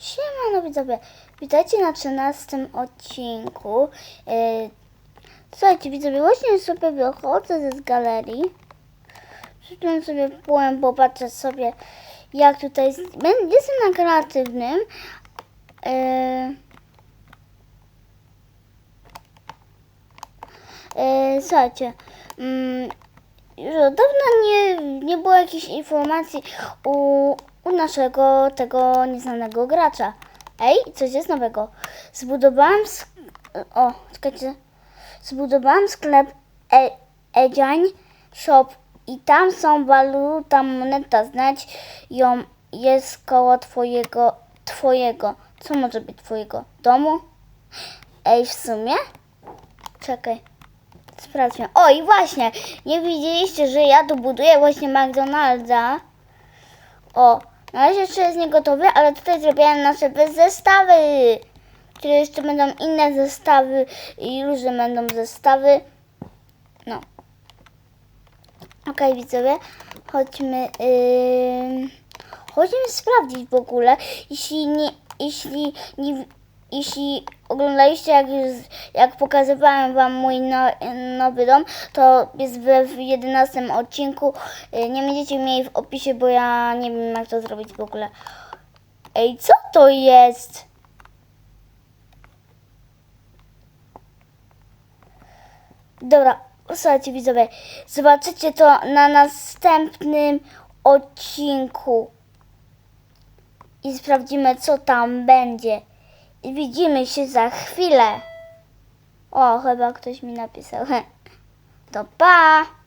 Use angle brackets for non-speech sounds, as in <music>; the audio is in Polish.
Siemano widzowie, witajcie na 13 odcinku. Yy, słuchajcie widzowie, właśnie sobie wychodzę z galerii. Przyszedłem sobie byłem popatrzeć sobie jak tutaj, jest- jestem na kreatywnym. Yy, yy, słuchajcie, mm, już od dawna nie, nie było jakichś informacji u, u naszego tego nieznanego gracza. Ej, coś jest nowego. Zbudowałam o, czekajcie. Zbudowałam sklep e- Edziań Shop i tam są waluta, moneta, znać ją jest koło twojego, twojego, co może być twojego domu? Ej, w sumie? Czekaj. Sprawdźmy. O i właśnie, nie widzieliście, że ja tu buduję właśnie McDonalda. O, na razie jeszcze jest niegotowy, ale tutaj zrobiłem nasze zestawy. Które jeszcze będą inne zestawy i różne będą zestawy. No. Okej, widzowie, chodźmy. Yy, chodźmy sprawdzić w ogóle, jeśli nie, jeśli nie, jeśli oglądaliście, jak, już, jak pokazywałem Wam mój no, nowy dom, to jest w 11 odcinku. Yy, Nie będziecie mieli w opisie, bo ja nie wiem, jak to zrobić w ogóle. Ej, co to jest? Dobra, słuchajcie widzowie, zobaczycie to na następnym odcinku i sprawdzimy, co tam będzie. I widzimy się za chwilę. O, chyba ktoś mi napisał. <laughs> To pa!